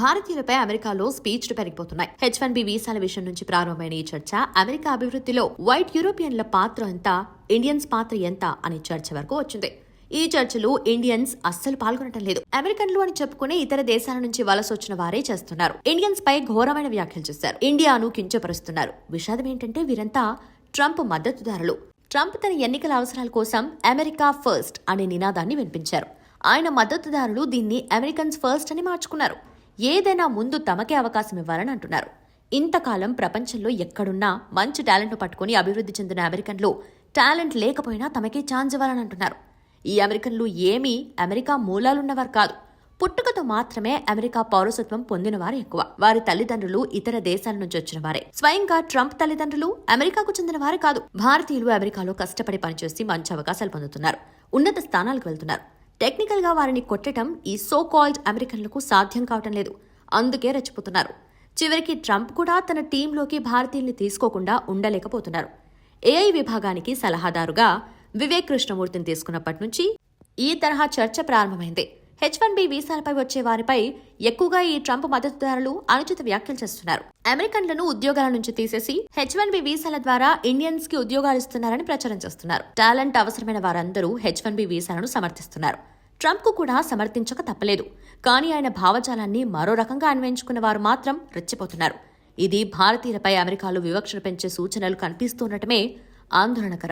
భారతీయులపై అమెరికాలో స్పీచ్లు పెరిగిపోతున్నాయి. హెచ్ వన్ బి వీసాల విషయం నుంచి ప్రారంభమైన ఈ చర్చ అమెరికా అభివృద్ధిలో వైట్ యూరోపియన్ల పాత్ర ఎంత ఇండియన్స్ పాత్ర ఎంత అనే చర్చ వరకు వచ్చింది. ఈ చర్చలో ఇండియన్స్ అస్సలు పాల్గొనటం లేదు. అమెరికన్లు అని చెప్పుకునే ఇతర దేశాల నుంచి వలస వచ్చిన వారే చేస్తున్నారు. ఇండియన్స్ పై ఘోరమైన వ్యాఖ్యలు చేశారు. ఇండియాను కించపరుస్తున్నారు. విషాదం ఏంటంటే వీరంతా ట్రంప్ మద్దతుదారులు. ట్రంప్ తన ఎన్నికల అవసరాల కోసం అమెరికా ఫస్ట్ అనే నినాదాన్ని వినిపించారు. ఆయన మద్దతుదారులు దీన్ని అమెరికన్స్ ఫస్ట్ అని మార్చుకున్నారు. ఏదైనా ముందు తమకే అవకాశం ఇవ్వాలని అంటున్నారు. ఇంతకాలం ప్రపంచంలో ఎక్కడున్నా మంచి టాలెంట్ను పట్టుకుని అభివృద్ధి చెందిన అమెరికన్లు టాలెంట్ లేకపోయినా తమకే ఛాన్స్ ఇవ్వాలని అంటున్నారు. ఈ అమెరికన్లు ఏమీ అమెరికా మూలాలున్నవారు కాదు. పుట్టుకతో మాత్రమే అమెరికా పౌరసత్వం పొందినవారు ఎక్కువ. వారి తల్లిదండ్రులు ఇతర దేశాల నుంచి వచ్చిన వారే. స్వయంగా ట్రంప్ తల్లిదండ్రులు అమెరికాకు చెందిన వారే కాదు. భారతీయులు అమెరికాలో కష్టపడి పనిచేసి మంచి అవకాశాలు పొందుతున్నారు. ఉన్నత స్థానాలకు వెళ్తున్నారు. టెక్నికల్గా వారిని కొట్టడం ఈ సో కాల్డ్ అమెరికన్లకు సాధ్యం కావటం లేదు. అందుకే రెచ్చిపోతున్నారు. చివరికి ట్రంప్ కూడా తన టీంలోకి భారతీయుల్ని తీసుకోకుండా ఉండలేకపోతున్నారు. ఏఐ విభాగానికి సలహాదారుగా వివేక్ కృష్ణమూర్తిని తీసుకున్నప్పటి నుంచి ఈ తరహా చర్చ ప్రారంభమైంది. హెచ్ వన్ బి వీసాలపై వచ్చే వారిపై ఎక్కువగా ఈ ట్రంప్ మద్దతుదారులు అనుచిత వ్యాఖ్యలు చేస్తున్నారు. అమెరికన్లను ఉద్యోగాల నుంచి తీసేసి హెచ్ వన్ బి వీసాల ద్వారా ఇండియన్స్కి ఉద్యోగాలు ఇస్తున్నారని ప్రచారం చేస్తున్నారు. టాలెంట్ అవసరమైన వారందరూ హెచ్ వన్ బి వీసాలను సమర్థిస్తున్నారు. ట్రంప్కు కూడా సమర్థించక తప్పలేదు. కానీ ఆయన భావజాలాన్ని మరో రకంగా అన్వయించుకున్న వారు మాత్రం రెచ్చిపోతున్నారు. ఇది భారతీయులపై అమెరికాలో వివక్షను పెంచే సూచనలు కనిపిస్తుండటమే ఆందోళనకరం.